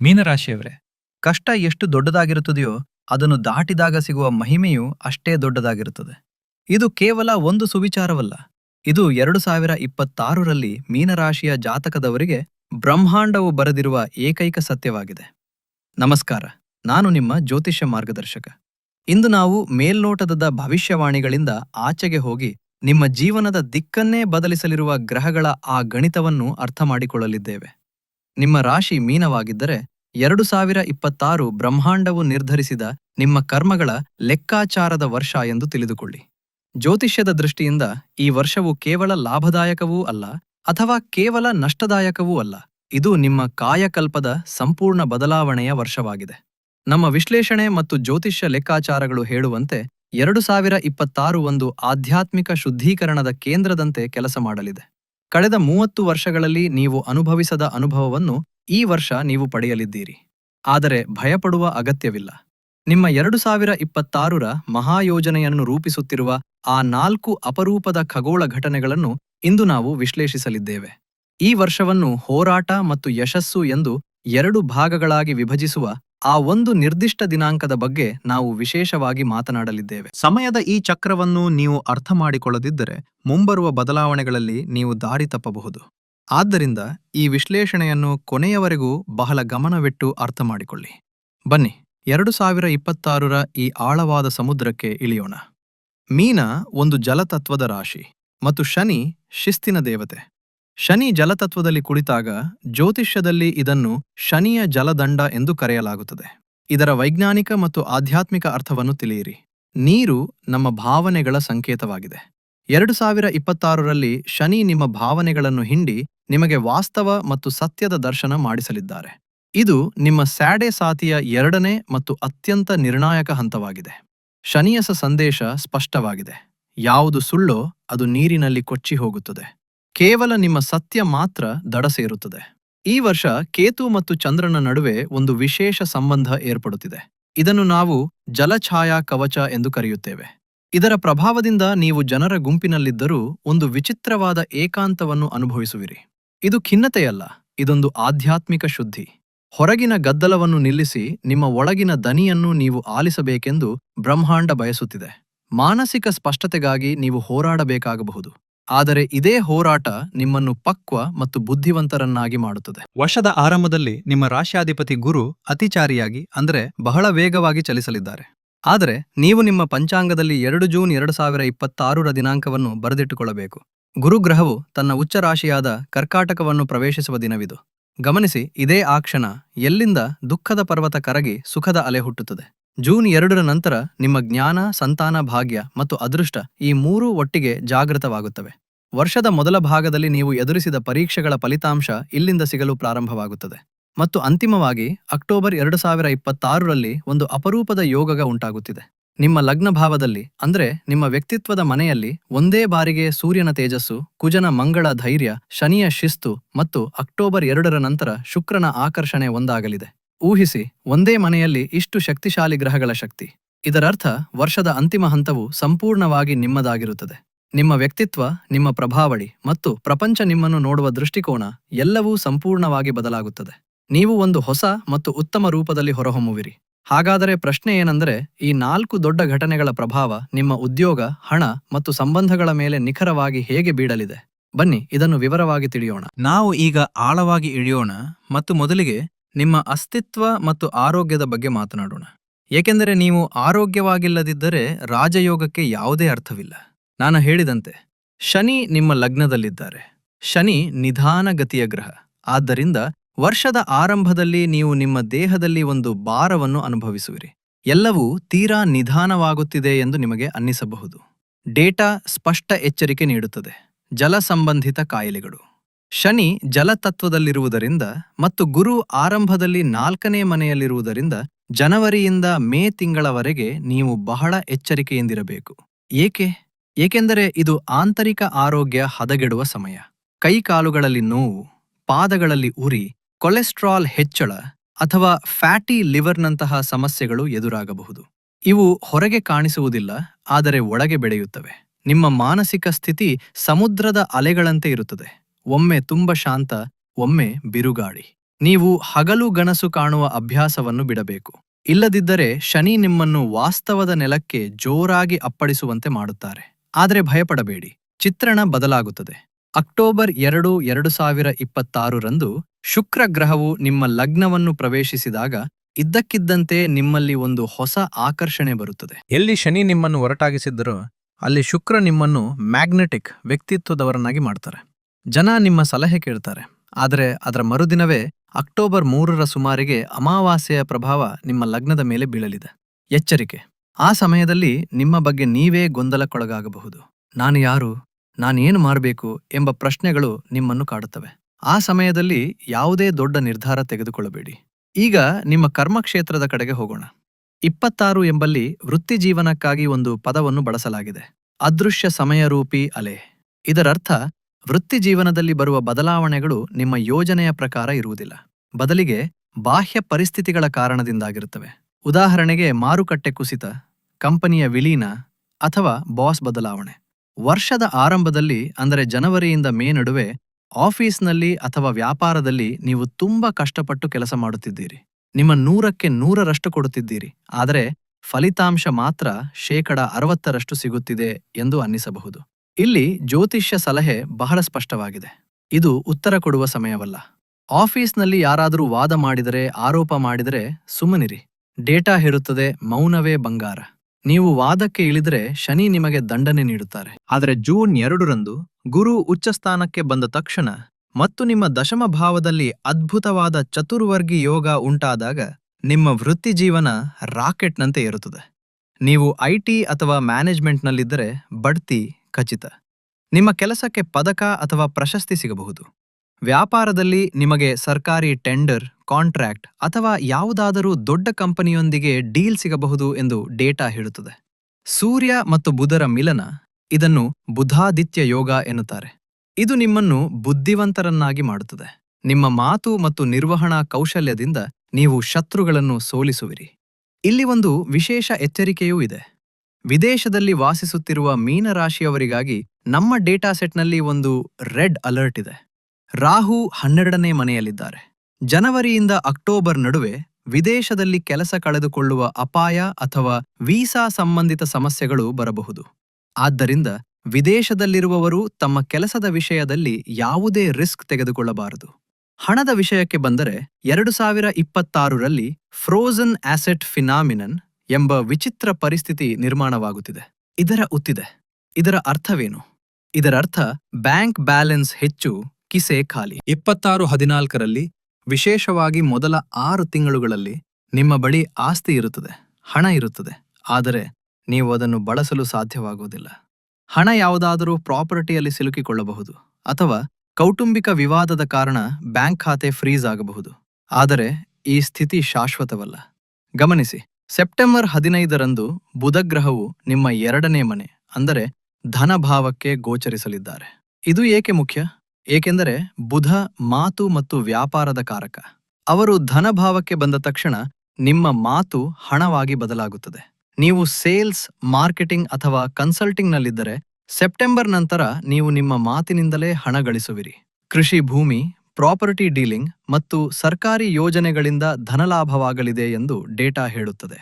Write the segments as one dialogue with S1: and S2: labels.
S1: ಮೀನರಾಶಿಯವರೇ,
S2: ಕಷ್ಟ ಎಷ್ಟು ದೊಡ್ಡದಾಗಿರುತ್ತದೆಯೋ ಅದನ್ನು ದಾಟಿದಾಗ ಸಿಗುವ ಮಹಿಮೆಯೂ ಅಷ್ಟೇ ದೊಡ್ಡದಾಗಿರುತ್ತದೆ. ಇದು ಕೇವಲ ಒಂದು ಸುವಿಚಾರವಲ್ಲ, ಇದು ಎರಡು ಸಾವಿರ ಇಪ್ಪತ್ತಾರರಲ್ಲಿ ಮೀನರಾಶಿಯ ಜಾತಕದವರಿಗೆ ಬ್ರಹ್ಮಾಂಡವು ಬರೆದಿರುವ ಏಕೈಕ ಸತ್ಯವಾಗಿದೆ. ನಮಸ್ಕಾರ, ನಾನು ನಿಮ್ಮ ಜ್ಯೋತಿಷ್ಯ ಮಾರ್ಗದರ್ಶಕ. ಇಂದು ನಾವು ಮೇಲ್ನೋಟದ ಭವಿಷ್ಯವಾಣಿಗಳಿಂದ ಆಚೆಗೆ ಹೋಗಿ ನಿಮ್ಮ ಜೀವನದ ದಿಕ್ಕನ್ನೇ ಬದಲಿಸಲಿರುವ ಗ್ರಹಗಳ ಆ ಗಣಿತವನ್ನು ಅರ್ಥ ಮಾಡಿಕೊಳ್ಳಲಿದ್ದೇವೆ ನಿಮ್ಮ ರಾಶಿ ಮೀನವಾಗಿದ್ದರೆ ಎರಡು ಸಾವಿರ ಇಪ್ಪತ್ತಾರು ಬ್ರಹ್ಮಾಂಡವು ನಿರ್ಧರಿಸಿದ ನಿಮ್ಮ ಕರ್ಮಗಳ ಲೆಕ್ಕಾಚಾರದ ವರ್ಷ ಎಂದು ತಿಳಿದುಕೊಳ್ಳಿ. ಜ್ಯೋತಿಷ್ಯದ ದೃಷ್ಟಿಯಿಂದ ಈ ವರ್ಷವು ಕೇವಲ ಲಾಭದಾಯಕವೂ ಅಲ್ಲ ಅಥವಾ ಕೇವಲ ನಷ್ಟದಾಯಕವೂ ಅಲ್ಲ. ಇದು ನಿಮ್ಮ ಕಾಯಕಲ್ಪದ ಸಂಪೂರ್ಣ ಬದಲಾವಣೆಯ ವರ್ಷವಾಗಿದೆ. ನಮ್ಮ ವಿಶ್ಲೇಷಣೆ ಮತ್ತು ಜ್ಯೋತಿಷ್ಯ ಲೆಕ್ಕಾಚಾರಗಳು ಹೇಳುವಂತೆ ಎರಡು ಸಾವಿರ ಇಪ್ಪತ್ತಾರು ಒಂದು ಆಧ್ಯಾತ್ಮಿಕ ಶುದ್ಧೀಕರಣದ ಕೇಂದ್ರದಂತೆ ಕೆಲಸ ಮಾಡಲಿದೆ. ಕಳೆದ ಮೂವತ್ತು ವರ್ಷಗಳಲ್ಲಿ ನೀವು ಅನುಭವಿಸದ ಅನುಭವವನ್ನು ಈ ವರ್ಷ ನೀವು ಪಡೆಯಲಿದ್ದೀರಿ. ಆದರೆ ಭಯಪಡುವ ಅಗತ್ಯವಿಲ್ಲ. ನಿಮ್ಮ ಎರಡು ಸಾವಿರ ಇಪ್ಪತ್ತಾರರ ಮಹಾಯೋಜನೆಯನ್ನು ರೂಪಿಸುತ್ತಿರುವ ಆ ನಾಲ್ಕು ಅಪರೂಪದ ಖಗೋಳ ಘಟನೆಗಳನ್ನು ಇಂದು ನಾವು ವಿಶ್ಲೇಷಿಸಲಿದ್ದೇವೆ. ಈ ವರ್ಷವನ್ನು ಹೋರಾಟ ಮತ್ತು ಯಶಸ್ಸು ಎಂದು ಎರಡು ಭಾಗಗಳಾಗಿ ವಿಭಜಿಸುವ ಆ ಒಂದು ನಿರ್ದಿಷ್ಟ ದಿನಾಂಕದ ಬಗ್ಗೆ ನಾವು ವಿಶೇಷವಾಗಿ ಮಾತನಾಡಲಿದ್ದೇವೆ.
S3: ಸಮಯದ ಈ ಚಕ್ರವನ್ನು ನೀವು ಅರ್ಥ ಮಾಡಿಕೊಳ್ಳದಿದ್ದರೆ ಮುಂಬರುವ ಬದಲಾವಣೆಗಳಲ್ಲಿ ನೀವು ದಾರಿ ತಪ್ಪಬಹುದು. ಆದ್ದರಿಂದ ಈ ವಿಶ್ಲೇಷಣೆಯನ್ನು ಕೊನೆಯವರೆಗೂ ಬಹಳ ಗಮನವಿಟ್ಟು ಅರ್ಥ ಮಾಡಿಕೊಳ್ಳಿ. ಬನ್ನಿ, ಎರಡು ಸಾವಿರ ಇಪ್ಪತ್ತಾರರ ಈ ಆಳವಾದ ಸಮುದ್ರಕ್ಕೆ ಇಳಿಯೋಣ. ಮೀನ ಒಂದು ಜಲತತ್ವದ ರಾಶಿ ಮತ್ತು ಶನಿ ಶಿಸ್ತಿನ ದೇವತೆ. ಶನಿ ಜಲತತ್ವದಲ್ಲಿ ಕುಳಿತಾಗ ಜ್ಯೋತಿಷ್ಯದಲ್ಲಿ ಇದನ್ನು ಶನಿಯ ಜಲದಂಡ ಎಂದು ಕರೆಯಲಾಗುತ್ತದೆ. ಇದರ ವೈಜ್ಞಾನಿಕ ಮತ್ತು ಆಧ್ಯಾತ್ಮಿಕ ಅರ್ಥವನ್ನು ತಿಳಿಯಿರಿ. ನೀರು ನಮ್ಮ ಭಾವನೆಗಳ ಸಂಕೇತವಾಗಿದೆ. ಎರಡು ಸಾವಿರ ಇಪ್ಪತ್ತಾರರಲ್ಲಿ ಶನಿ ನಿಮ್ಮ ಭಾವನೆಗಳನ್ನು ಹಿಂಡಿ ನಿಮಗೆ ವಾಸ್ತವ ಮತ್ತು ಸತ್ಯದ ದರ್ಶನ ಮಾಡಿಸಲಿದ್ದಾರೆ. ಇದು ನಿಮ್ಮ ಸ್ಯಾಡೆ ಸಾತಿಯ ಎರಡನೇ ಮತ್ತು ಅತ್ಯಂತ ನಿರ್ಣಾಯಕ ಹಂತವಾಗಿದೆ. ಶನಿಯಸ ಸಂದೇಶ ಸ್ಪಷ್ಟವಾಗಿದೆ. ಯಾವುದು ಸುಳ್ಳೋ ಅದು ನೀರಿನಲ್ಲಿ ಕೊಚ್ಚಿ ಹೋಗುತ್ತದೆ. ಕೇವಲ ನಿಮ್ಮ ಸತ್ಯ ಮಾತ್ರ ದಡ ಸೇರುತ್ತದೆ. ಈ ವರ್ಷ ಕೇತು ಮತ್ತು ಚಂದ್ರನ ನಡುವೆ ಒಂದು ವಿಶೇಷ ಸಂಬಂಧ ಏರ್ಪಡುತ್ತಿದೆ. ಇದನ್ನು ನಾವು ಜಲಛಾಯಾ ಕವಚ ಎಂದು ಕರೆಯುತ್ತೇವೆ. ಇದರ ಪ್ರಭಾವದಿಂದ ನೀವು ಜನರ ಗುಂಪಿನಲ್ಲಿದ್ದರೂ ಒಂದು ವಿಚಿತ್ರವಾದ ಏಕಾಂತವನ್ನು ಅನುಭವಿಸುವಿರಿ. ಇದು ಖಿನ್ನತೆಯಲ್ಲ, ಇದೊಂದು ಆಧ್ಯಾತ್ಮಿಕ ಶುದ್ಧಿ. ಹೊರಗಿನ ಗದ್ದಲವನ್ನು ನಿಲ್ಲಿಸಿ ನಿಮ್ಮ ಒಳಗಿನ ದನಿಯನ್ನು ನೀವು ಆಲಿಸಬೇಕೆಂದು ಬ್ರಹ್ಮಾಂಡ ಬಯಸುತ್ತಿದೆ. ಮಾನಸಿಕ ಸ್ಪಷ್ಟತೆಗಾಗಿ ನೀವು ಹೋರಾಡಬೇಕಾಗಬಹುದು. ಆದರೆ ಇದೇ ಹೋರಾಟ ನಿಮ್ಮನ್ನು ಪಕ್ವ ಮತ್ತು ಬುದ್ಧಿವಂತರನ್ನಾಗಿ ಮಾಡುತ್ತದೆ. ವರ್ಷದ ಆರಂಭದಲ್ಲಿ ನಿಮ್ಮ ರಾಶ್ಯಾಧಿಪತಿ ಗುರು ಅತಿಚಾರಿಯಾಗಿ, ಅಂದರೆ ಬಹಳ ವೇಗವಾಗಿ ಚಲಿಸಲಿದ್ದಾರೆ.
S2: ಆದರೆ ನೀವು ನಿಮ್ಮ ಪಂಚಾಂಗದಲ್ಲಿ ಎರಡು ಜೂನ್ ಎರಡು ಸಾವಿರ ಇಪ್ಪತ್ತಾರರ ದಿನಾಂಕವನ್ನು ಬರೆದಿಟ್ಟುಕೊಳ್ಳಬೇಕು. ಗುರುಗ್ರಹವು ತನ್ನ ಉಚ್ಚ ರಾಶಿಯಾದ ಕರ್ಕಾಟಕವನ್ನು ಪ್ರವೇಶಿಸುವ ದಿನವಿದು. ಗಮನಿಸಿ, ಇದೇ ಆ ಕ್ಷಣ ಎಲ್ಲಿಂದ ದುಃಖದ ಪರ್ವತ ಕರಗಿ ಸುಖದ ಅಲೆ ಹುಟ್ಟುತ್ತದೆ. ಜೂನ್ ಎರಡರ ನಂತರ ನಿಮ್ಮ ಜ್ಞಾನ, ಸಂತಾನ, ಭಾಗ್ಯ ಮತ್ತು ಅದೃಷ್ಟ ಈ ಮೂರೂ ಒಟ್ಟಿಗೆ ಜಾಗೃತವಾಗುತ್ತವೆ. ವರ್ಷದ ಮೊದಲ ಭಾಗದಲ್ಲಿ ನೀವು ಎದುರಿಸಿದ ಪರೀಕ್ಷೆಗಳ ಫಲಿತಾಂಶ ಇಲ್ಲಿಂದ ಸಿಗಲು ಪ್ರಾರಂಭವಾಗುತ್ತದೆ. ಮತ್ತು ಅಂತಿಮವಾಗಿ ಅಕ್ಟೋಬರ್ ಎರಡು ಸಾವಿರ ಇಪ್ಪತ್ತಾರರಲ್ಲಿ ಒಂದು ಅಪರೂಪದ ಯೋಗಗ ಉಂಟಾಗುತ್ತಿದೆ. ನಿಮ್ಮ ಲಗ್ನ ಭಾವದಲ್ಲಿ, ಅಂದರೆ ನಿಮ್ಮ ವ್ಯಕ್ತಿತ್ವದ ಮನೆಯಲ್ಲಿ ಒಂದೇ ಬಾರಿಗೆ ಸೂರ್ಯನ ತೇಜಸ್ಸು, ಕುಜನ ಮಂಗಳ ಧೈರ್ಯ, ಶನಿಯ ಶಿಸ್ತು ಮತ್ತು ಅಕ್ಟೋಬರ್ ಎರಡರ ನಂತರ ಶುಕ್ರನ ಆಕರ್ಷಣೆ ಒಂದಾಗಲಿದೆ. ಊಹಿಸಿ ಒಂದೇ ಮನೆಯಲ್ಲಿ ಇಷ್ಟು ಶಕ್ತಿಶಾಲಿ ಗ್ರಹಗಳ ಶಕ್ತಿ. ಇದರರ್ಥ ವರ್ಷದ ಅಂತಿಮ ಹಂತವು ಸಂಪೂರ್ಣವಾಗಿ ನಿಮ್ಮದಾಗಿರುತ್ತದೆ. ನಿಮ್ಮ ವ್ಯಕ್ತಿತ್ವ, ನಿಮ್ಮ ಪ್ರಭಾವಳಿ ಮತ್ತು ಪ್ರಪಂಚ ನಿಮ್ಮನ್ನು ನೋಡುವ ದೃಷ್ಟಿಕೋನ ಎಲ್ಲವೂ ಸಂಪೂರ್ಣವಾಗಿ ಬದಲಾಗುತ್ತದೆ. ನೀವು ಒಂದು ಹೊಸ ಮತ್ತು ಉತ್ತಮ ರೂಪದಲ್ಲಿ ಹೊರಹೊಮ್ಮುವಿರಿ. ಹಾಗಾದರೆ ಪ್ರಶ್ನೆ ಏನೆಂದರೆ, ಈ ನಾಲ್ಕು ದೊಡ್ಡ ಘಟನೆಗಳ ಪ್ರಭಾವ ನಿಮ್ಮ ಉದ್ಯೋಗ, ಹಣ ಮತ್ತು ಸಂಬಂಧಗಳ ಮೇಲೆ ನಿಖರವಾಗಿ ಹೇಗೆ ಬೀಳಲಿದೆ? ಬನ್ನಿ ಇದನ್ನು ವಿವರವಾಗಿ ತಿಳಿಯೋಣ.
S3: ನಾವು ಈಗ ಆಳವಾಗಿ ಇಳಿಯೋಣ ಮತ್ತು ಮೊದಲಿಗೆ
S2: ನಿಮ್ಮ ಅಸ್ತಿತ್ವ ಮತ್ತು ಆರೋಗ್ಯದ ಬಗ್ಗೆ ಮಾತನಾಡೋಣ. ಏಕೆಂದರೆ ನೀವು ಆರೋಗ್ಯವಾಗಿಲ್ಲದಿದ್ದರೆ ರಾಜಯೋಗಕ್ಕೆ ಯಾವುದೇ ಅರ್ಥವಿಲ್ಲ. ನಾನು ಹೇಳಿದಂತೆ, ಶನಿ ನಿಮ್ಮ ಲಗ್ನದಲ್ಲಿದ್ದಾರೆ. ಶನಿ ನಿಧಾನಗತಿಯ ಗ್ರಹ. ಆದ್ದರಿಂದ ವರ್ಷದ ಆರಂಭದಲ್ಲಿ ನೀವು ನಿಮ್ಮ ದೇಹದಲ್ಲಿ ಒಂದು ಭಾರವನ್ನು ಅನುಭವಿಸುವಿರಿ. ಎಲ್ಲವೂ ತೀರಾ ನಿಧಾನವಾಗುತ್ತಿದೆ ಎಂದು ನಿಮಗೆ ಅನ್ನಿಸಬಹುದು. ಡೇಟಾ ಸ್ಪಷ್ಟ ಎಚ್ಚರಿಕೆ ನೀಡುತ್ತದೆ. ಜಲ ಸಂಬಂಧಿತ ಕಾಯಿಲೆಗಳು. ಶನಿ ಜಲತತ್ವದಲ್ಲಿರುವುದರಿಂದ ಮತ್ತು ಗುರು ಆರಂಭದಲ್ಲಿ ನಾಲ್ಕನೇ ಮನೆಯಲ್ಲಿರುವುದರಿಂದ ಜನವರಿಯಿಂದ ಮೇ ತಿಂಗಳವರೆಗೆ ನೀವು ಬಹಳ ಎಚ್ಚರಿಕೆಯಿಂದಿರಬೇಕು. ಏಕೆ? ಏಕೆಂದರೆ ಇದು ಆಂತರಿಕ ಆರೋಗ್ಯ ಹದಗೆಡುವ ಸಮಯ. ಕೈಕಾಲುಗಳಲ್ಲಿ ನೋವು, ಪಾದಗಳಲ್ಲಿ ಉರಿ, ಕೊಲೆಸ್ಟ್ರಾಲ್ ಹೆಚ್ಚಳ ಅಥವಾ ಫ್ಯಾಟಿ ಲಿವರ್ನಂತಹ ಸಮಸ್ಯೆಗಳು ಎದುರಾಗಬಹುದು. ಇವು ಹೊರಗೆ ಕಾಣಿಸುವುದಿಲ್ಲ, ಆದರೆ ಒಳಗೆ ಬೆಳೆಯುತ್ತವೆ. ನಿಮ್ಮ ಮಾನಸಿಕ ಸ್ಥಿತಿ ಸಮುದ್ರದ ಅಲೆಗಳಂತೆ ಇರುತ್ತದೆ. ಒಮ್ಮೆ ತುಂಬ ಶಾಂತ, ಒಮ್ಮೆ ಬಿರುಗಾಳಿ. ನೀವು ಹಗಲು ಗನಸು ಕಾಣುವ ಅಭ್ಯಾಸವನ್ನು ಬಿಡಬೇಕು. ಇಲ್ಲದಿದ್ದರೆ ಶನಿ ನಿಮ್ಮನ್ನು ವಾಸ್ತವದ ನೆಲಕ್ಕೆ ಜೋರಾಗಿ ಅಪ್ಪಡಿಸುವಂತೆ ಮಾಡುತ್ತಾರೆ. ಆದರೆ ಭಯಪಡಬೇಡಿ. ಚಿತ್ರಣ ಬದಲಾಗುತ್ತದೆ. ಅಕ್ಟೋಬರ್ ಎರಡು ಎರಡು ಸಾವಿರ ಇಪ್ಪತ್ತಾರರಂದು ಶುಕ್ರ ಗ್ರಹವು ನಿಮ್ಮ ಲಗ್ನವನ್ನು ಪ್ರವೇಶಿಸಿದಾಗ ಇದ್ದಕ್ಕಿದ್ದಂತೆ ನಿಮ್ಮಲ್ಲಿ ಒಂದು ಹೊಸ ಆಕರ್ಷಣೆ ಬರುತ್ತದೆ.
S3: ಎಲ್ಲಿ ಶನಿ ನಿಮ್ಮನ್ನು ಹೊರಟಾಗಿಸಿದ್ದರೋ ಅಲ್ಲಿ ಶುಕ್ರ ನಿಮ್ಮನ್ನು ಮ್ಯಾಗ್ನೆಟಿಕ್ ವ್ಯಕ್ತಿತ್ವದವರನ್ನಾಗಿ ಮಾಡ್ತಾರೆ.
S2: ಜನ ನಿಮ್ಮ ಸಲಹೆ ಕೇಳ್ತಾರೆ. ಆದರೆ ಅದರ ಮರುದಿನವೇ ಅಕ್ಟೋಬರ್ ಮೂರರ ಸುಮಾರಿಗೆ ಅಮಾವಾಸ್ಯೆಯ ಪ್ರಭಾವ ನಿಮ್ಮ ಲಗ್ನದ ಮೇಲೆ ಬೀಳಲಿದೆ. ಎಚ್ಚರಿಕೆ. ಆ ಸಮಯದಲ್ಲಿ ನಿಮ್ಮ ಬಗ್ಗೆ ನೀವೇ ಗೊಂದಲಕ್ಕೊಳಗಾಗಬಹುದು. ನಾನು ಯಾರು? ನಾನೇನು ಮಾಡಬೇಕು ಎಂಬ ಪ್ರಶ್ನೆಗಳು ನಿಮ್ಮನ್ನು ಕಾಡುತ್ತವೆ. ಆ ಸಮಯದಲ್ಲಿ ಯಾವುದೇ ದೊಡ್ಡ ನಿರ್ಧಾರ ತೆಗೆದುಕೊಳ್ಳಬೇಡಿ. ಈಗ ನಿಮ್ಮ ಕರ್ಮಕ್ಷೇತ್ರದ ಕಡೆಗೆ ಹೋಗೋಣ. ಇಪ್ಪತ್ತಾರು ಎಂಬಲ್ಲಿ ವೃತ್ತಿಜೀವನಕ್ಕಾಗಿ ಒಂದು ಪದವನ್ನು ಬಳಸಲಾಗಿದೆ. ಅದೃಶ್ಯ ಸಮಯರೂಪಿ ಅಲೆ. ಇದರರ್ಥ ವೃತ್ತಿಜೀವನದಲ್ಲಿ ಬರುವ ಬದಲಾವಣೆಗಳು ನಿಮ್ಮ ಯೋಜನೆಯ ಪ್ರಕಾರ ಇರುವುದಿಲ್ಲ. ಬದಲಿಗೆ ಬಾಹ್ಯ ಪರಿಸ್ಥಿತಿಗಳ ಕಾರಣದಿಂದಾಗಿರುತ್ತವೆ. ಉದಾಹರಣೆಗೆ ಮಾರುಕಟ್ಟೆ ಕುಸಿತ, ಕಂಪನಿಯ ವಿಲೀನ ಅಥವಾ ಬಾಸ್ ಬದಲಾವಣೆ. ವರ್ಷದ ಆರಂಭದಲ್ಲಿ, ಅಂದರೆ ಜನವರಿಯಿಂದ ಮೇ ನಡುವೆ, ಆಫೀಸ್ನಲ್ಲಿ ಅಥವಾ ವ್ಯಾಪಾರದಲ್ಲಿ ನೀವು ತುಂಬಾ ಕಷ್ಟಪಟ್ಟು ಕೆಲಸ ಮಾಡುತ್ತಿದ್ದೀರಿ. ನಿಮ್ಮ ನೂರಕ್ಕೆ ನೂರರಷ್ಟು ಕೊಡುತ್ತಿದ್ದೀರಿ. ಆದರೆ ಫಲಿತಾಂಶ ಮಾತ್ರ ಶೇಕಡ ಅರವತ್ತರಷ್ಟು ಸಿಗುತ್ತಿದೆ ಎಂದು ಅನ್ನಿಸಬಹುದು. ಇಲ್ಲಿ ಜ್ಯೋತಿಷ್ಯ ಸಲಹೆ ಬಹಳ ಸ್ಪಷ್ಟವಾಗಿದೆ. ಇದು ಉತ್ತರ ಕೊಡುವ ಸಮಯವಲ್ಲ. ಆಫೀಸ್ನಲ್ಲಿ ಯಾರಾದರೂ ವಾದ ಮಾಡಿದರೆ, ಆರೋಪ ಮಾಡಿದರೆ ಸುಮ್ಮನಿರಿ. ಡೇಟಾ ಹೇರುತ್ತದೆ, ಮೌನವೇ ಬಂಗಾರ. ನೀವು ವಾದಕ್ಕೆ ಇಳಿದರೆ ಶನಿ ನಿಮಗೆ ದಂಡನೆ ನೀಡುತ್ತಾರೆ.
S3: ಆದರೆ ಜೂನ್ ಎರಡರಂದು ಗುರು ಉಚ್ಚಸ್ಥಾನಕ್ಕೆ ಬಂದ ತಕ್ಷಣ ಮತ್ತು ನಿಮ್ಮ ದಶಮ ಭಾವದಲ್ಲಿ ಅದ್ಭುತವಾದ ಚತುರ್ವರ್ಗಿ ಯೋಗ ಉಂಟಾದಾಗ ನಿಮ್ಮ ವೃತ್ತಿಜೀವನ ರಾಕೆಟ್ನಂತೆ ಇರುತ್ತದೆ ನೀವು ಐಟಿ ಅಥವಾ ಮ್ಯಾನೇಜ್ಮೆಂಟ್ನಲ್ಲಿದ್ದರೆ ಬಡ್ತಿ ಖಚಿತ. ನಿಮ್ಮ ಕೆಲಸಕ್ಕೆ ಪದಕ ಅಥವಾ ಪ್ರಶಸ್ತಿ ಸಿಗಬಹುದು. ವ್ಯಾಪಾರದಲ್ಲಿ ನಿಮಗೆ ಸರ್ಕಾರಿ ಟೆಂಡರ್, ಕಾಂಟ್ರಾಕ್ಟ್ ಅಥವಾ ಯಾವುದಾದರೂ ದೊಡ್ಡ ಕಂಪನಿಯೊಂದಿಗೆ ಡೀಲ್ ಸಿಗಬಹುದು ಎಂದು ಡೇಟಾ ಹೇಳುತ್ತದೆ. ಸೂರ್ಯ ಮತ್ತು ಬುಧರ ಮಿಲನ ಇದನ್ನು ಬುಧಾದಿತ್ಯ ಯೋಗ ಎನ್ನುತ್ತಾರೆ. ಇದು ನಿಮ್ಮನ್ನು ಬುದ್ಧಿವಂತರನ್ನಾಗಿ ಮಾಡುತ್ತದೆ. ನಿಮ್ಮ ಮಾತು ಮತ್ತು ನಿರ್ವಹಣಾ ಕೌಶಲ್ಯದಿಂದ ನೀವು ಶತ್ರುಗಳನ್ನು ಸೋಲಿಸುವಿರಿ. ಇಲ್ಲಿ ಒಂದು ವಿಶೇಷ ಎಚ್ಚರಿಕೆಯೂ ಇದೆ. ವಿದೇಶದಲ್ಲಿ ವಾಸಿಸುತ್ತಿರುವ ಮೀನರಾಶಿಯವರಿಗಾಗಿ ನಮ್ಮ ಡೇಟಾ ಸೆಟ್ನಲ್ಲಿ ಒಂದು ರೆಡ್ ಅಲರ್ಟ್ ಇದೆ. ರಾಹು ಹನ್ನೆರಡನೇ ಮನೆಯಲ್ಲಿದ್ದಾರೆ. ಜನವರಿಯಿಂದ ಅಕ್ಟೋಬರ್ ನಡುವೆ ವಿದೇಶದಲ್ಲಿ ಕೆಲಸ ಕಳೆದುಕೊಳ್ಳುವ ಅಪಾಯ ಅಥವಾ ವೀಸಾ ಸಂಬಂಧಿತ ಸಮಸ್ಯೆಗಳು ಬರಬಹುದು. ಆದ್ದರಿಂದ ವಿದೇಶದಲ್ಲಿರುವವರು ತಮ್ಮ ಕೆಲಸದ ವಿಷಯದಲ್ಲಿ ಯಾವುದೇ ರಿಸ್ಕ್ ತೆಗೆದುಕೊಳ್ಳಬಾರದು. ಹಣದ ವಿಷಯಕ್ಕೆ ಬಂದರೆ ಎರಡು ಸಾವಿರ ಇಪ್ಪತ್ತಾರರಲ್ಲಿ ಫ್ರೋಜನ್ ಆಸೆಟ್ ಫಿನಾಮಿನನ್ ಎಂಬ ವಿಚಿತ್ರ ಪರಿಸ್ಥಿತಿ ನಿರ್ಮಾಣವಾಗುತ್ತಿದೆ. ಇದರ ಉತ್ತಿದೆ. ಇದರ ಅರ್ಥವೇನು? ಇದರರ್ಥ, ಬ್ಯಾಂಕ್ ಬ್ಯಾಲೆನ್ಸ್ ಹೆಚ್ಚು, ಕಿಸೆ ಖಾಲಿ. ಇಪ್ಪತ್ತಾರು ಹದಿನಾಲ್ಕರಲ್ಲಿ, ವಿಶೇಷವಾಗಿ ಮೊದಲ ಆರು ತಿಂಗಳುಗಳಲ್ಲಿ, ನಿಮ್ಮ ಬಳಿ ಆಸ್ತಿ ಇರುತ್ತದೆ, ಹಣ ಇರುತ್ತದೆ. ಆದರೆ, ನೀವು ಅದನ್ನು ಬಳಸಲು ಸಾಧ್ಯವಾಗುವುದಿಲ್ಲ. ಹಣ ಯಾವುದಾದರೂ ಪ್ರಾಪರ್ಟಿಯಲ್ಲಿ ಸಿಲುಕಿಕೊಳ್ಳಬಹುದು, ಅಥವಾ ಕೌಟುಂಬಿಕ ವಿವಾದದ ಕಾರಣ ಬ್ಯಾಂಕ್ ಖಾತೆ ಫ್ರೀಸ್ ಆಗಬಹುದು ಆದರೆ, ಈ ಸ್ಥಿತಿ ಶಾಶ್ವತವಲ್ಲ. ಗಮನಿಸಿ. ಸೆಪ್ಟೆಂಬರ್ ಹದಿನೈದರಂದು ಬುಧಗ್ರಹವು ನಿಮ್ಮ ಎರಡನೇ ಮನೆ, ಅಂದರೆ ಧನಭಾವಕ್ಕೆ ಗೋಚರಿಸಲಿದ್ದಾರೆ. ಇದು ಏಕೆ ಮುಖ್ಯ? ಏಕೆಂದರೆ ಬುಧ ಮಾತು ಮತ್ತು ವ್ಯಾಪಾರದ ಕಾರಕ. ಅವರು ಧನಭಾವಕ್ಕೆ ಬಂದ ತಕ್ಷಣ ನಿಮ್ಮ ಮಾತು ಹಣವಾಗಿ ಬದಲಾಗುತ್ತದೆ. ನೀವು ಸೇಲ್ಸ್, ಮಾರ್ಕೆಟಿಂಗ್ ಅಥವಾ ಕನ್ಸಲ್ಟಿಂಗ್ನಲ್ಲಿದ್ದರೆ ಸೆಪ್ಟೆಂಬರ್ ನಂತರ ನೀವು ನಿಮ್ಮ ಮಾತಿನಿಂದಲೇ ಹಣ ಗಳಿಸುವಿರಿ. ಕೃಷಿ ಭೂಮಿ ಪ್ರಾಪರ್ಟಿ ಡೀಲಿಂಗ್ ಮತ್ತು ಸರ್ಕಾರಿ ಯೋಜನೆಗಳಿಂದ ಧನಲಾಭವಾಗಲಿದೆ ಎಂದು ಡೇಟಾ ಹೇಳುತ್ತದೆ.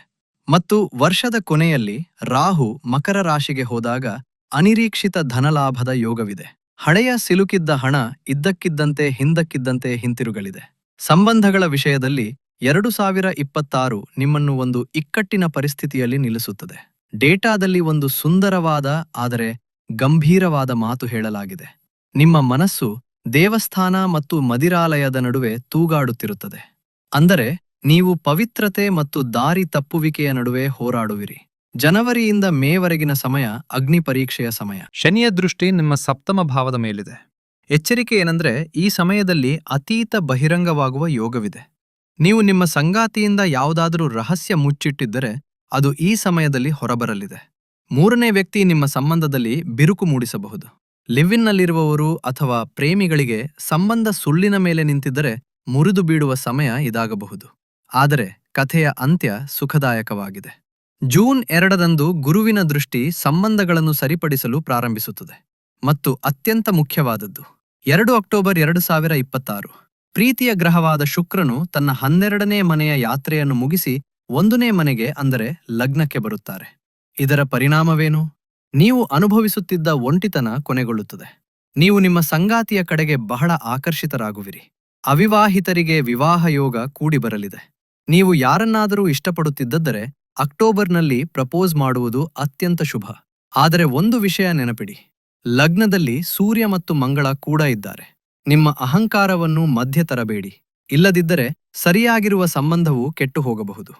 S3: ಮತ್ತು ವರ್ಷದ ಕೊನೆಯಲ್ಲಿ ರಾಹು ಮಕರ ರಾಶಿಗೆ ಹೋದಾಗ ಅನಿರೀಕ್ಷಿತ ಧನಲಾಭದ ಯೋಗವಿದೆ. ಹಳೆಯ ಸಿಲುಕಿದ್ದ ಹಣ ಇದ್ದಕ್ಕಿದ್ದಂತೆ ಹಿಂದಕ್ಕಿದ್ದಂತೆ ಹಿಂತಿರುಗಲಿದೆ. ಸಂಬಂಧಗಳ ವಿಷಯದಲ್ಲಿ ಎರಡು ಸಾವಿರ ಇಪ್ಪತ್ತಾರು ನಿಮ್ಮನ್ನು ಒಂದು ಇಕ್ಕಟ್ಟಿನ ಪರಿಸ್ಥಿತಿಯಲ್ಲಿ ನಿಲ್ಲಿಸುತ್ತದೆ. ಡೇಟಾದಲ್ಲಿ ಒಂದು ಸುಂದರವಾದ, ಆದರೆ ಗಂಭೀರವಾದ ಮಾತು ಹೇಳಲಾಗಿದೆ. ನಿಮ್ಮ ಮನಸ್ಸು ದೇವಸ್ಥಾನ ಮತ್ತು ಮದಿರಾಲಯದ ನಡುವೆ ತೂಗಾಡುತ್ತಿರುತ್ತದೆ. ಅಂದರೆ, ನೀವು ಪವಿತ್ರತೆ ಮತ್ತು ದಾರಿ ತಪ್ಪುವಿಕೆಯ ನಡುವೆ ಹೋರಾಡುವಿರಿ. ಜನವರಿಯಿಂದ ಮೇವರೆಗಿನ ಸಮಯ ಅಗ್ನಿ ಪರೀಕ್ಷೆಯ ಸಮಯ. ಶನಿಯ ದೃಷ್ಟಿ ನಿಮ್ಮ ಸಪ್ತಮ ಭಾವದ ಮೇಲಿದೆ. ಎಚ್ಚರಿಕೆ ಏನಂದ್ರೆ, ಈ ಸಮಯದಲ್ಲಿ ಅತೀತ ಬಹಿರಂಗವಾಗುವ ಯೋಗವಿದೆ.
S2: ನೀವು ನಿಮ್ಮ ಸಂಗಾತಿಯಿಂದ ಯಾವುದಾದರೂ ರಹಸ್ಯ ಮುಚ್ಚಿಟ್ಟಿದ್ದರೆ, ಅದು ಈ ಸಮಯದಲ್ಲಿ ಹೊರಬರಲಿದೆ. ಮೂರನೇ ವ್ಯಕ್ತಿ ನಿಮ್ಮ ಸಂಬಂಧದಲ್ಲಿ ಬಿರುಕು ಮೂಡಿಸಬಹುದು. ಲಿವ್ವಿನ್ನಲ್ಲಿರುವವರು ಅಥವಾ ಪ್ರೇಮಿಗಳಿಗೆ ಸಂಬಂಧ ಸುಳ್ಳಿನ ಮೇಲೆ ನಿಂತಿದ್ದರೆ ಮುರಿದು ಬೀಳುವ ಸಮಯ ಇದಾಗಬಹುದು. ಆದರೆ ಕಥೆಯ ಅಂತ್ಯ ಸುಖದಾಯಕವಾಗಿದೆ. ಜೂನ್ ಎರಡರಂದು ಗುರುವಿನ ದೃಷ್ಟಿ ಸಂಬಂಧಗಳನ್ನು ಸರಿಪಡಿಸಲು ಪ್ರಾರಂಭಿಸುತ್ತದೆ. ಮತ್ತು ಅತ್ಯಂತ ಮುಖ್ಯವಾದದ್ದು, ಎರಡು ಅಕ್ಟೋಬರ್ ಎರಡು ಸಾವಿರ ಇಪ್ಪತ್ತಾರು. ಪ್ರೀತಿಯ ಗ್ರಹವಾದ ಶುಕ್ರನು ತನ್ನ ಹನ್ನೆರಡನೇ ಮನೆಯ ಯಾತ್ರೆಯನ್ನು ಮುಗಿಸಿ ಒಂದನೇ ಮನೆಗೆ ಅಂದರೆ ಲಗ್ನಕ್ಕೆ ಬರುತ್ತಾರೆ. ಇದರ ಪರಿಣಾಮವೇನು? ನೀವು ಅನುಭವಿಸುತ್ತಿದ್ದ ಒಂಟಿತನ ಕೊನೆಗೊಳ್ಳುತ್ತದೆ. ನೀವು ನಿಮ್ಮ ಸಂಗಾತಿಯ ಕಡೆಗೆ ಬಹಳ ಆಕರ್ಷಿತರಾಗುವಿರಿ. ಅವಿವಾಹಿತರಿಗೆ ವಿವಾಹ ಯೋಗ ಕೂಡಿ ಬರಲಿದೆ ನೀವು ಯಾರನ್ನಾದರೂ ಇಷ್ಟಪಡುತ್ತಿದ್ದರೆ ಅಕ್ಟೋಬರ್ನಲ್ಲಿ ಪ್ರಪೋಸ್ ಮಾಡುವುದು ಅತ್ಯಂತ ಶುಭ. ಆದರೆ ಒಂದು ವಿಷಯ ನೆನಪಿಡಿ. ಲಗ್ನದಲ್ಲಿ ಸೂರ್ಯ ಮತ್ತು ಮಂಗಳ ಕೂಡ ಇದ್ದಾರೆ. ನಿಮ್ಮ ಅಹಂಕಾರವನ್ನು ಮಧ್ಯ ತರಬೇಡಿ ಇಲ್ಲದಿದ್ದರೆ ಸರಿಯಾಗಿರುವ ಸಂಬಂಧವು ಕೆಟ್ಟು ಹೋಗಬಹುದು.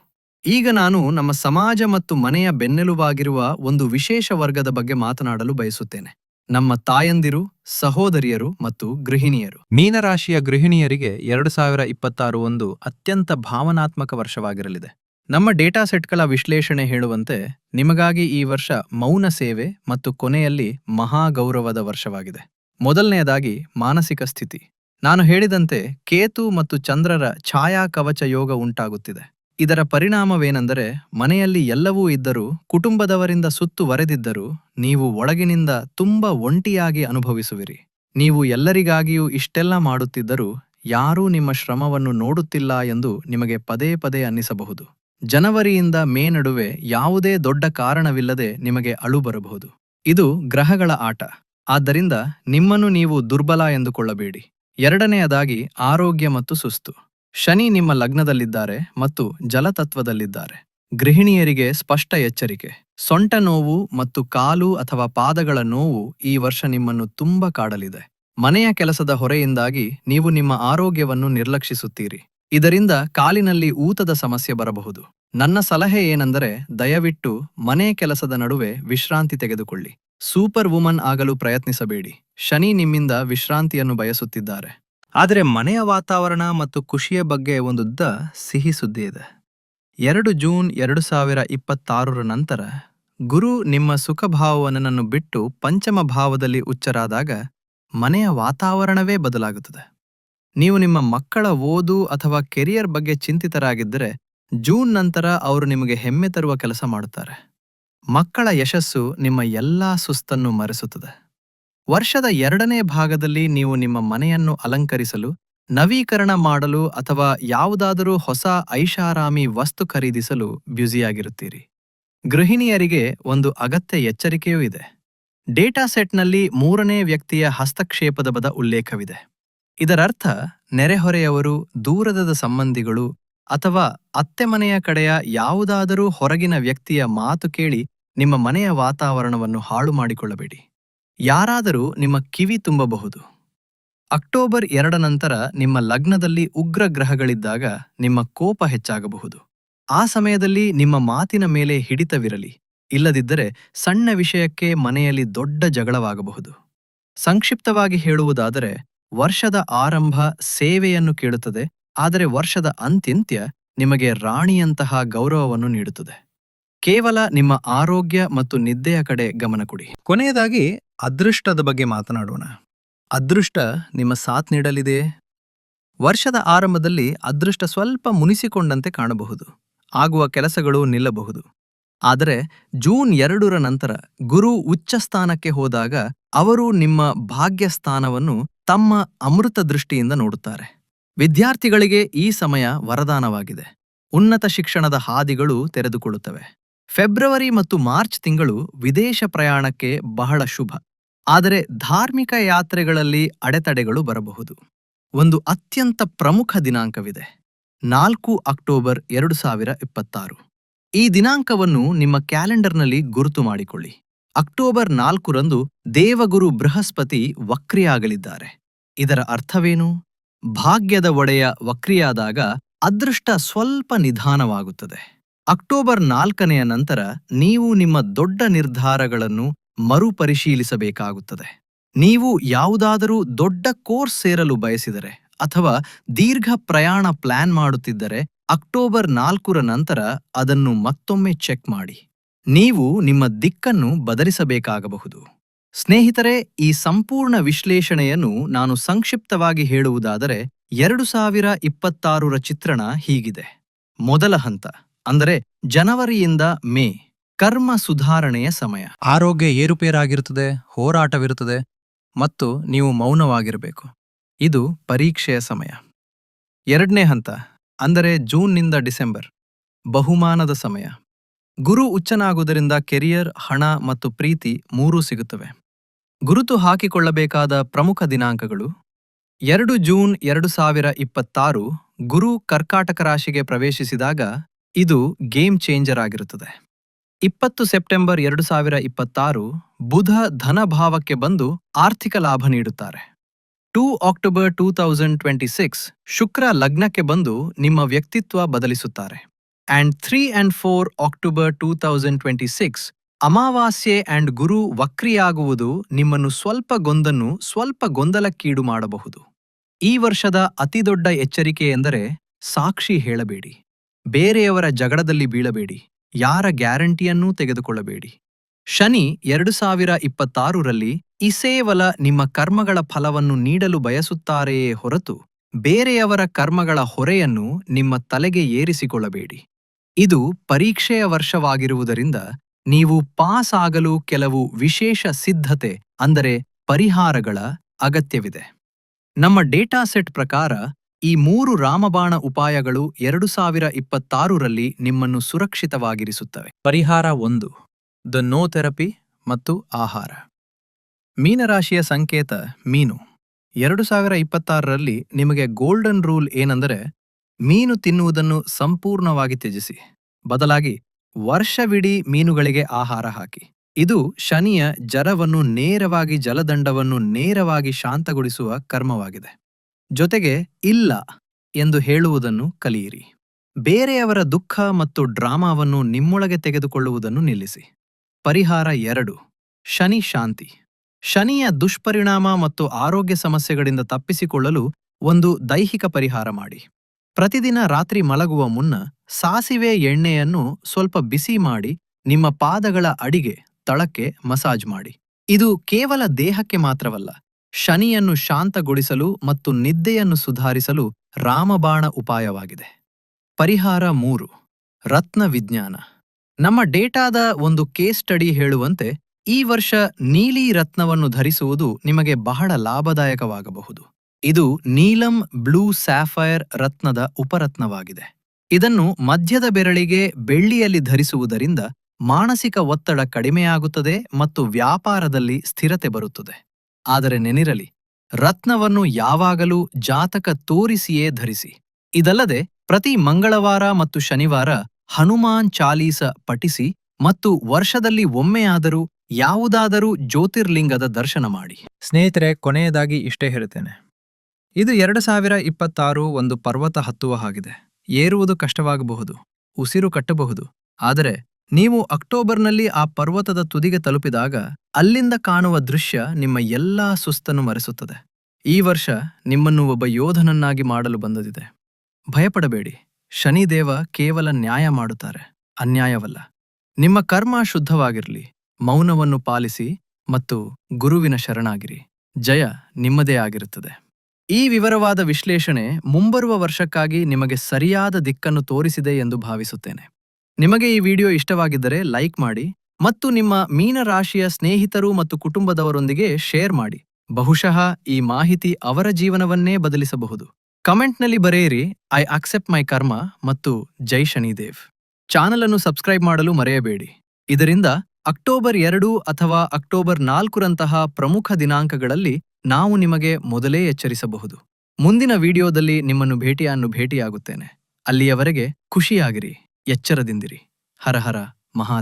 S2: ಈಗ ನಾನು ನಮ್ಮ ಸಮಾಜ ಮತ್ತು ಮನೆಯ ಬೆನ್ನೆಲುಬಾಗಿರುವ ಒಂದು ವಿಶೇಷ ವರ್ಗದ ಬಗ್ಗೆ ಮಾತನಾಡಲು ಬಯಸುತ್ತೇನೆ. ನಮ್ಮ ತಾಯಂದಿರು ಸಹೋದರಿಯರು ಮತ್ತು ಗೃಹಿಣಿಯರು.
S3: ಮೀನರಾಶಿಯ ಗೃಹಿಣಿಯರಿಗೆ ಎರಡು ಸಾವಿರ ಇಪ್ಪತ್ತಾರು ಒಂದು ಅತ್ಯಂತ ಭಾವನಾತ್ಮಕ ವರ್ಷವಾಗಿರಲಿದೆ. ನಮ್ಮ ಡೇಟಾ ಸೆಟ್ಗಳ ವಿಶ್ಲೇಷಣೆ ಹೇಳುವಂತೆ ನಿಮಗಾಗಿ ಈ ವರ್ಷ ಮೌನ ಸೇವೆ ಮತ್ತು ಕೊನೆಯಲ್ಲಿ ಮಹಾಗೌರವದ ವರ್ಷವಾಗಿದೆ. ಮೊದಲನೆಯದಾಗಿ ಮಾನಸಿಕ ಸ್ಥಿತಿ. ನಾನು ಹೇಳಿದಂತೆ ಕೇತು ಮತ್ತು ಚಂದ್ರರ ಛಾಯಾ ಕವಚ ಯೋಗ ಉಂಟಾಗುತ್ತಿದೆ. ಇದರ ಪರಿಣಾಮವೇನೆಂದರೆ ಮನೆಯಲ್ಲಿ ಎಲ್ಲವೂ ಇದ್ದರೂ ಕುಟುಂಬದವರಿಂದ ಸುತ್ತುವರೆದಿದ್ದರೂ ನೀವು ಒಳಗಿನಿಂದ ತುಂಬ ಒಂಟಿಯಾಗಿ ಅನುಭವಿಸುವಿರಿ. ನೀವು ಎಲ್ಲರಿಗಾಗಿಯೂ ಇಷ್ಟೆಲ್ಲ ಮಾಡುತ್ತಿದ್ದರೂ ಯಾರೂ ನಿಮ್ಮ ಶ್ರಮವನ್ನು ನೋಡುತ್ತಿಲ್ಲ ಎಂದು ನಿಮಗೆ ಪದೇ ಪದೇ ಅನ್ನಿಸಬಹುದು. ಜನವರಿಯಿಂದ ಮೇ ನಡುವೆ ಯಾವುದೇ ದೊಡ್ಡ ಕಾರಣವಿಲ್ಲದೆ ನಿಮಗೆ ಅಳು ಬರಬಹುದು. ಇದು ಗ್ರಹಗಳ ಆಟ. ಆದ್ದರಿಂದ ನಿಮ್ಮನ್ನು ನೀವು ದುರ್ಬಲ ಎಂದುಕೊಳ್ಳಬೇಡಿ. ಎರಡನೆಯದಾಗಿ ಆರೋಗ್ಯ ಮತ್ತು ಸುಸ್ತು. ಶನಿ ನಿಮ್ಮ ಲಗ್ನದಲ್ಲಿದ್ದಾರೆ ಮತ್ತು ಜಲತತ್ವದಲ್ಲಿದ್ದಾರೆ. ಗೃಹಿಣಿಯರಿಗೆ ಸ್ಪಷ್ಟ ಎಚ್ಚರಿಕೆ. ಸೊಂಟ ನೋವು ಮತ್ತು ಕಾಲು ಅಥವಾ ಪಾದಗಳ ನೋವು ಈ ವರ್ಷ ನಿಮ್ಮನ್ನು ತುಂಬ ಕಾಡಲಿದೆ. ಮನೆಯ ಕೆಲಸದ ಹೊರೆಯಿಂದಾಗಿ ನೀವು ನಿಮ್ಮ ಆರೋಗ್ಯವನ್ನು ನಿರ್ಲಕ್ಷಿಸುತ್ತೀರಿ. ಇದರಿಂದ ಕಾಲಿನಲ್ಲಿ ಊತದ ಸಮಸ್ಯೆ ಬರಬಹುದು. ನನ್ನ ಸಲಹೆ ಏನೆಂದರೆ ದಯವಿಟ್ಟು ಮನೆ ಕೆಲಸದ ನಡುವೆ ವಿಶ್ರಾಂತಿ ತೆಗೆದುಕೊಳ್ಳಿ. ಸೂಪರ್ ವುಮನ್ ಆಗಲು ಪ್ರಯತ್ನಿಸಬೇಡಿ. ಶನಿ ನಿಮ್ಮಿಂದ ವಿಶ್ರಾಂತಿಯನ್ನು ಬಯಸುತ್ತಿದ್ದಾರೆ. ಆದರೆ ಮನೆಯ ವಾತಾವರಣ ಮತ್ತು ಖುಷಿಯ ಬಗ್ಗೆ ಒಂದುದ್ದ ಸಿಹಿ ಸುದ್ದಿ ಇದೆ. ಎರಡು ಜೂನ್ ಎರಡು ಸಾವಿರ ಇಪ್ಪತ್ತಾರರ ನಂತರ ಗುರು ನಿಮ್ಮ ಸುಖಭಾವನನ್ನು ಬಿಟ್ಟು ಪಂಚಮ ಭಾವದಲ್ಲಿ ಉಚ್ಚರಾದಾಗ ಮನೆಯ ವಾತಾವರಣವೇ ಬದಲಾಗುತ್ತದೆ. ನೀವು ನಿಮ್ಮ ಮಕ್ಕಳ ಓದು ಅಥವಾ ಕೆರಿಯರ್ ಬಗ್ಗೆ ಚಿಂತಿತರಾಗಿದ್ದರೆ ಜೂನ್ ನಂತರ ಅವರು ನಿಮಗೆ ಹೆಮ್ಮೆ ತರುವ ಕೆಲಸ ಮಾಡುತ್ತಾರೆ. ಮಕ್ಕಳ ಯಶಸ್ಸು ನಿಮ್ಮ ಎಲ್ಲಾ ಸುಸ್ತನ್ನು ಮರೆಸುತ್ತದೆ. ವರ್ಷದ ಎರಡನೇ ಭಾಗದಲ್ಲಿ ನೀವು ನಿಮ್ಮ ಮನೆಯನ್ನು ಅಲಂಕರಿಸಲು, ನವೀಕರಣ ಮಾಡಲು ಅಥವಾ ಯಾವುದಾದರೂ ಹೊಸ ಐಷಾರಾಮಿ ವಸ್ತು ಖರೀದಿಸಲು ಬ್ಯುಸಿಯಾಗಿರುತ್ತೀರಿ. ಗೃಹಿಣಿಯರಿಗೆ ಒಂದು ಅಗತ್ಯ ಎಚ್ಚರಿಕೆಯೂ ಇದೆ. ಡೇಟಾ ಸೆಟ್ನಲ್ಲಿ ಮೂರನೇ ವ್ಯಕ್ತಿಯ ಹಸ್ತಕ್ಷೇಪದ ಬದ ಉಲ್ಲೇಖವಿದೆ. ಇದರರ್ಥ, ನೆರೆಹೊರೆಯವರು ದೂರದ ಸಂಬಂಧಿಗಳು ಅಥವಾ ಅತ್ತೆಮನೆಯ ಕಡೆಯ ಯಾವುದಾದರೂ ಹೊರಗಿನ ವ್ಯಕ್ತಿಯ ಮಾತು ಕೇಳಿ ನಿಮ್ಮ ಮನೆಯ ವಾತಾವರಣವನ್ನು ಹಾಳು ಮಾಡಿಕೊಳ್ಳಬೇಡಿ ಯಾರಾದರೂ ನಿಮ್ಮ ಕಿವಿ ತುಂಬಬಹುದು. ಅಕ್ಟೋಬರ್ ಎರಡ ನಂತರ ನಿಮ್ಮ ಲಗ್ನದಲ್ಲಿ ಉಗ್ರ ಗ್ರಹಗಳಿದ್ದಾಗ ನಿಮ್ಮ ಕೋಪ ಹೆಚ್ಚಾಗಬಹುದು. ಆ ಸಮಯದಲ್ಲಿ ನಿಮ್ಮ ಮಾತಿನ ಮೇಲೆ ಹಿಡಿತವಿರಲಿ. ಇಲ್ಲದಿದ್ದರೆ ಸಣ್ಣ ವಿಷಯಕ್ಕೆ ಮನೆಯಲ್ಲಿ ದೊಡ್ಡ ಜಗಳವಾಗಬಹುದು. ಸಂಕ್ಷಿಪ್ತವಾಗಿ ಹೇಳುವುದಾದರೆ, ವರ್ಷದ ಆರಂಭ ಸೇವೆಯನ್ನು ಕೇಳುತ್ತದೆ, ಆದರೆ ವರ್ಷದ ಅಂತ್ಯಂತ್ಯ ನಿಮಗೆ ರಾಣಿಯಂತಹ ಗೌರವವನ್ನು ನೀಡುತ್ತದೆ. ಕೇವಲ ನಿಮ್ಮ ಆರೋಗ್ಯ ಮತ್ತು ನಿದ್ದೆಯ ಕಡೆ ಗಮನ ಕೊಡಿ. ಕೊನೆಯದಾಗಿ ಅದೃಷ್ಟದ ಬಗ್ಗೆ ಮಾತನಾಡೋಣ. ಅದೃಷ್ಟ ನಿಮ್ಮ ಸಾಥ್ ನೀಡಲಿದೆ? ವರ್ಷದ ಆರಂಭದಲ್ಲಿ ಅದೃಷ್ಟ ಸ್ವಲ್ಪ ಮುನಿಸಿಕೊಂಡಂತೆ ಕಾಣಬಹುದು. ಆಗುವ ಕೆಲಸಗಳು ನಿಲ್ಲಬಹುದು. ಆದರೆ ಜೂನ್ ಎರಡರ ನಂತರ ಗುರು ಉಚ್ಚ ಸ್ಥಾನಕ್ಕೆ ಹೋದಾಗ ಅವರು ನಿಮ್ಮ ಭಾಗ್ಯ ಸ್ಥಾನವನ್ನು ತಮ್ಮ ಅಮೃತ ದೃಷ್ಟಿಯಿಂದ ನೋಡುತ್ತಾರೆ. ವಿದ್ಯಾರ್ಥಿಗಳಿಗೆ ಈ ಸಮಯ ವರದಾನವಾಗಿದೆ. ಉನ್ನತ ಶಿಕ್ಷಣದ ಹಾದಿಗಳು ತೆರೆದುಕೊಳ್ಳುತ್ತವೆ. ಫೆಬ್ರವರಿ ಮತ್ತು ಮಾರ್ಚ್ ತಿಂಗಳು ವಿದೇಶ ಪ್ರಯಾಣಕ್ಕೆ ಬಹಳ ಶುಭ. ಆದರೆ ಧಾರ್ಮಿಕ ಯಾತ್ರೆಗಳಲ್ಲಿ ಅಡೆತಡೆಗಳು ಬರಬಹುದು. ಒಂದು ಅತ್ಯಂತ ಪ್ರಮುಖ ದಿನಾಂಕವಿದೆ. ನಾಲ್ಕು ಅಕ್ಟೋಬರ್ ಎರಡು ಸಾವಿರ ಇಪ್ಪತ್ತಾರು. ಈ ದಿನಾಂಕವನ್ನು ನಿಮ್ಮ ಕ್ಯಾಲೆಂಡರ್ನಲ್ಲಿ ಗುರುತು ಮಾಡಿಕೊಳ್ಳಿ. ಅಕ್ಟೋಬರ್ ನಾಲ್ಕರಂದು ದೇವಗುರು ಬೃಹಸ್ಪತಿ ವಕ್ರಿಯಾಗಲಿದ್ದಾರೆ. ಇದರ ಅರ್ಥವೇನು? ಭಾಗ್ಯದ ಒಡೆಯ ವಕ್ರಿಯಾದಾಗ ಅದೃಷ್ಟ ಸ್ವಲ್ಪ ನಿಧಾನವಾಗುತ್ತದೆ. ಅಕ್ಟೋಬರ್ ನಾಲ್ಕನೆಯ ನಂತರ ನೀವು ನಿಮ್ಮ ದೊಡ್ಡ ನಿರ್ಧಾರಗಳನ್ನು ಮರುಪರಿಶೀಲಿಸಬೇಕಾಗುತ್ತದೆ. ನೀವು ಯಾವುದಾದರೂ ದೊಡ್ಡ ಕೋರ್ಸ್ ಸೇರಲು ಬಯಸಿದರೆ ಅಥವಾ ದೀರ್ಘ ಪ್ರಯಾಣ ಪ್ಲಾನ್ ಮಾಡುತ್ತಿದ್ದರೆ ಅಕ್ಟೋಬರ್ ನಾಲ್ಕರ ನಂತರ ಅದನ್ನು ಮತ್ತೊಮ್ಮೆ ಚೆಕ್ ಮಾಡಿ. ನೀವು ನಿಮ್ಮ ದಿಕ್ಕನ್ನು ಬದಲಿಸಬೇಕಾಗಬಹುದು. ಸ್ನೇಹಿತರೆ, ಈ ಸಂಪೂರ್ಣ ವಿಶ್ಲೇಷಣೆಯನ್ನು ನಾನು ಸಂಕ್ಷಿಪ್ತವಾಗಿ ಹೇಳುವುದಾದರೆ ಎರಡು ಸಾವಿರ ಇಪ್ಪತ್ತಾರರ ಚಿತ್ರಣ ಹೀಗಿದೆ. ಮೊದಲ ಹಂತ. ಅಂದರೆ ಜನವರಿಯಿಂದ ಮೇ, ಕರ್ಮ ಸುಧಾರಣೆಯ ಸಮಯ. ಆರೋಗ್ಯ ಏರುಪೇರಾಗಿರುತ್ತದೆ, ಹೋರಾಟವಿರುತ್ತದೆ ಮತ್ತು ನೀವು ಮೌನವಾಗಿರಬೇಕು. ಇದು ಪರೀಕ್ಷೆಯ ಸಮಯ.
S2: ಎರಡನೇ ಹಂತ, ಅಂದರೆ ಜೂನ್ನಿಂದ ಡಿಸೆಂಬರ್, ಬಹುಮಾನದ ಸಮಯ. ಗುರು ಉಚ್ಚನಾಗುವುದರಿಂದ ಕೆರಿಯರ್, ಹಣ ಮತ್ತು ಪ್ರೀತಿ ಮೂರೂ ಸಿಗುತ್ತವೆ. ಗುರುತು ಹಾಕಿಕೊಳ್ಳಬೇಕಾದ ಪ್ರಮುಖ ದಿನಾಂಕಗಳು. ಎರಡು ಜೂನ್ ಎರಡು ಸಾವಿರ ಇಪ್ಪತ್ತಾರು, ಗುರು ಕರ್ಕಾಟಕ ರಾಶಿಗೆ ಪ್ರವೇಶಿಸಿದಾಗ ಇದು ಗೇಮ್ ಚೇಂಜರ್ ಆಗಿರುತ್ತದೆ. ಇಪ್ಪತ್ತು ಸೆಪ್ಟೆಂಬರ್ ಎರಡು ಸಾವಿರ ಇಪ್ಪತ್ತಾರು ಬುಧ ಧನಭಾವಕ್ಕೆ ಬಂದು ಆರ್ಥಿಕ ಲಾಭ ನೀಡುತ್ತಾರೆ. Two October two thousand twenty six ಶುಕ್ರ ಲಗ್ನಕ್ಕೆ ಬಂದು ನಿಮ್ಮ ವ್ಯಕ್ತಿತ್ವ ಬದಲಿಸುತ್ತಾರೆ. And three and four October two thousand twenty six ಅಮಾವಾಸ್ಯೆ ಅಂಡ್ ಗುರು ವಕ್ರಿಯಾಗುವುದು ನಿಮ್ಮನ್ನು ಸ್ವಲ್ಪ ಗೊಂದನ್ನು ಸ್ವಲ್ಪ ಗೊಂದಲಕ್ಕೀಡು ಮಾಡಬಹುದು. ಈ ವರ್ಷದ ಅತಿದೊಡ್ಡ ಎಚ್ಚರಿಕೆ ಎಂದರೆ ಸಾಕ್ಷಿ ಹೇಳಬೇಡಿ. ಬೇರೆಯವರ ಜಗಳದಲ್ಲಿ ಬೀಳಬೇಡಿ, ಯಾರ ಗ್ಯಾರಂಟಿಯನ್ನೂ ತೆಗೆದುಕೊಳ್ಳಬೇಡಿ. ಶನಿ ಎರಡು ಸಾವಿರ ಇಪ್ಪತ್ತಾರರಲ್ಲಿ ಇಸೇವಲ ನಿಮ್ಮ ಕರ್ಮಗಳ ಫಲವನ್ನು ನೀಡಲು ಬಯಸುತ್ತಾರೆಯೇ ಹೊರತು ಬೇರೆಯವರ ಕರ್ಮಗಳ ಹೊರೆಯನ್ನು ನಿಮ್ಮ ತಲೆಗೆ ಏರಿಸಿಕೊಳ್ಳಬೇಡಿ. ಇದು ಪರೀಕ್ಷೆಯ ವರ್ಷವಾಗಿರುವುದರಿಂದ ನೀವು ಪಾಸ್ ಆಗಲು ಕೆಲವು ವಿಶೇಷ ಸಿದ್ಧತೆ, ಅಂದರೆ ಪರಿಹಾರಗಳ ಅಗತ್ಯವಿದೆ. ನಮ್ಮ ಡೇಟಾ ಸೆಟ್ ಪ್ರಕಾರ ಈ ಮೂರು ರಾಮಬಾಣ ಉಪಾಯಗಳು ಎರಡು ಸಾವಿರ ಇಪ್ಪತ್ತಾರರಲ್ಲಿ ನಿಮ್ಮನ್ನು ಸುರಕ್ಷಿತವಾಗಿರಿಸುತ್ತವೆ. ಪರಿಹಾರ ಒಂದು, ದ ನೋ ಥೆರಪಿ ಮತ್ತು ಆಹಾರ. ಮೀನರಾಶಿಯ ಸಂಕೇತ ಮೀನು. ಎರಡು ಸಾವಿರ ಇಪ್ಪತ್ತಾರರಲ್ಲಿ ನಿಮಗೆ ಗೋಲ್ಡನ್ ರೂಲ್ ಏನೆಂದರೆ, ಮೀನು ತಿನ್ನುವುದನ್ನು ಸಂಪೂರ್ಣವಾಗಿ ತ್ಯಜಿಸಿ. ಬದಲಾಗಿ, ವರ್ಷವಿಡೀ ಮೀನುಗಳಿಗೆ ಆಹಾರ ಹಾಕಿ. ಇದು ಶನಿಯ ಜರವನ್ನು ನೇರವಾಗಿ ಜಲದಂಡವನ್ನು ನೇರವಾಗಿ ಶಾಂತಗೊಳಿಸುವ ಕರ್ಮವಾಗಿದೆ. ಜೊತೆಗೆ ಇಲ್ಲ ಎಂದು ಹೇಳುವುದನ್ನು ಕಲಿಯಿರಿ. ಬೇರೆಯವರ ದುಃಖ ಮತ್ತು ಡ್ರಾಮಾವನ್ನು ನಿಮ್ಮೊಳಗೆ ತೆಗೆದುಕೊಳ್ಳುವುದನ್ನು ನಿಲ್ಲಿಸಿ. ಪರಿಹಾರ ಎರಡು. ಶನಿ ಶಾಂತಿ. ಶನಿಯ ದುಷ್ಪರಿಣಾಮ ಮತ್ತು ಆರೋಗ್ಯ ಸಮಸ್ಯೆಗಳಿಂದ ತಪ್ಪಿಸಿಕೊಳ್ಳಲು ಒಂದು ದೈಹಿಕ ಪರಿಹಾರ ಮಾಡಿ. ಪ್ರತಿದಿನ ರಾತ್ರಿ ಮಲಗುವ ಮುನ್ನ ಸಾಸಿವೆ ಎಣ್ಣೆಯನ್ನು ಸ್ವಲ್ಪ ಬಿಸಿ ಮಾಡಿ ನಿಮ್ಮ ಪಾದಗಳ ಅಡಿಗೆ, ತಳಕ್ಕೆ ಮಸಾಜ್ ಮಾಡಿ. ಇದು ಕೇವಲ ದೇಹಕ್ಕೆ ಮಾತ್ರವಲ್ಲ ಶನಿಯನ್ನು ಶಾಂತಗೊಳಿಸಲು ಮತ್ತು ನಿದ್ದೆಯನ್ನು ಸುಧಾರಿಸಲು ರಾಮಬಾಣ ಉಪಾಯವಾಗಿದೆ. ಪರಿಹಾರ ಮೂರು. ರತ್ನ ವಿಜ್ಞಾನ. ನಮ್ಮ ಡೇಟಾದ ಒಂದು ಕೇಸ್ ಸ್ಟಡಿ ಹೇಳುವಂತೆ ಈ ವರ್ಷ ನೀಲಿ ರತ್ನವನ್ನು ಧರಿಸುವುದು ನಿಮಗೆ ಬಹಳ ಲಾಭದಾಯಕವಾಗಬಹುದು. ಇದು ನೀಲಂ ಬ್ಲೂ ಸ್ಯಾಫೈರ್ ರತ್ನದ ಉಪರತ್ನವಾಗಿದೆ. ಇದನ್ನು ಮಧ್ಯದ ಬೆರಳಿಗೆ ಬೆಳ್ಳಿಯಲ್ಲಿ ಧರಿಸುವುದರಿಂದ ಮಾನಸಿಕ ಒತ್ತಡ ಕಡಿಮೆಯಾಗುತ್ತದೆ ಮತ್ತು ವ್ಯಾಪಾರದಲ್ಲಿ ಸ್ಥಿರತೆ ಬರುತ್ತದೆ. ಆದರೆ ನೆನಿರಲಿ, ರತ್ನವನ್ನು ಯಾವಾಗಲೂ ಜಾತಕ ತೋರಿಸಿಯೇ ಧರಿಸಿ. ಇದಲ್ಲದೆ ಪ್ರತಿ ಮಂಗಳವಾರ ಮತ್ತು ಶನಿವಾರ ಹನುಮಾನ್ ಚಾಲೀಸ ಪಠಿಸಿ ಮತ್ತು ವರ್ಷದಲ್ಲಿ ಒಮ್ಮೆಯಾದರೂ ಯಾವುದಾದರೂ ಜ್ಯೋತಿರ್ಲಿಂಗದ ದರ್ಶನ ಮಾಡಿ.
S3: ಸ್ನೇಹಿತರೆ, ಕೊನೆಯದಾಗಿ ಇಷ್ಟೇ ಹೇಳುತ್ತೇನೆ. ಇದು ಎರಡು ಸಾವಿರ ಇಪ್ಪತ್ತಾರು ಒಂದು ಪರ್ವತ ಹತ್ತುವ ಹಾಗಿದೆ. ಏರುವುದು ಕಷ್ಟವಾಗಬಹುದು, ಉಸಿರು ಕಟ್ಟಬಹುದು, ಆದರೆ ನೀವು ಅಕ್ಟೋಬರ್ನಲ್ಲಿ ಆ ಪರ್ವತದ ತುದಿಗೆ ತಲುಪಿದಾಗ ಅಲ್ಲಿಂದ ಕಾಣುವ ದೃಶ್ಯ ನಿಮ್ಮ ಎಲ್ಲಾ ಸುಸ್ತನ್ನು ಮರೆಸುತ್ತದೆ. ಈ ವರ್ಷ ನಿಮ್ಮನ್ನು ಒಬ್ಬ ಯೋಧನನ್ನಾಗಿ ಮಾಡಲು ಬಂದದಿದೆ. ಭಯಪಡಬೇಡಿ. ಶನಿದೇವ ಕೇವಲ ನ್ಯಾಯ ಮಾಡುತ್ತಾರೆ. ಅನ್ಯಾಯವಲ್ಲ. ನಿಮ್ಮ ಕರ್ಮ ಶುದ್ಧವಾಗಿರಲಿ. ಮೌನವನ್ನು ಪಾಲಿಸಿ ಮತ್ತು ಗುರುವಿನ ಶರಣಾಗಿರಿ. ಜಯ ನಿಮ್ಮದೇ ಆಗಿರುತ್ತದೆ. ಈ ವಿವರವಾದ ವಿಶ್ಲೇಷಣೆ ಮುಂಬರುವ ವರ್ಷಕ್ಕಾಗಿ ನಿಮಗೆ ಸರಿಯಾದ ದಿಕ್ಕನ್ನು ತೋರಿಸಿದೆ ಎಂದು ಭಾವಿಸುತ್ತೇನೆ. ನಿಮಗೆ ಈ ವಿಡಿಯೋ ಇಷ್ಟವಾಗಿದ್ದರೆ ಲೈಕ್ ಮಾಡಿ ಮತ್ತು ನಿಮ್ಮ ಮೀನರಾಶಿಯ ಸ್ನೇಹಿತರು ಮತ್ತು ಕುಟುಂಬದವರೊಂದಿಗೆ ಶೇರ್ ಮಾಡಿ. ಬಹುಶಃ ಈ ಮಾಹಿತಿ ಅವರ ಜೀವನವನ್ನೇ ಬದಲಿಸಬಹುದು. ಕಮೆಂಟ್ನಲ್ಲಿ ಬರೆಯಿರಿ ಐ ಅಕ್ಸೆಪ್ಟ್ ಮೈ ಕರ್ಮ ಮತ್ತು ಜೈ ಶನಿದೇವ್ ಚಾನಲ್ ಅನ್ನು ಸಬ್ಸ್ಕ್ರೈಬ್ ಮಾಡಲು ಮರೆಯಬೇಡಿ. ಇದರಿಂದ ಅಕ್ಟೋಬರ್ ಎರಡು ಅಥವಾ ಅಕ್ಟೋಬರ್ ನಾಲ್ಕರಂತಹ ಪ್ರಮುಖ ದಿನಾಂಕಗಳಲ್ಲಿ ನಾವು ನಿಮಗೆ ಮೊದಲೇ ಎಚ್ಚರಿಸಬಹುದು. ಮುಂದಿನ ವಿಡಿಯೋದಲ್ಲಿ ನಿಮ್ಮನ್ನು ಭೇಟಿಯನ್ನು ಭೇಟಿಯಾಗುತ್ತೇನೆ. ಅಲ್ಲಿಯವರೆಗೆ ಖುಷಿಯಾಗಿರಿ. ಎಚ್ಚರದಿಂದಿರಿ. ಹರಹರ ಹರ ಮಹಾ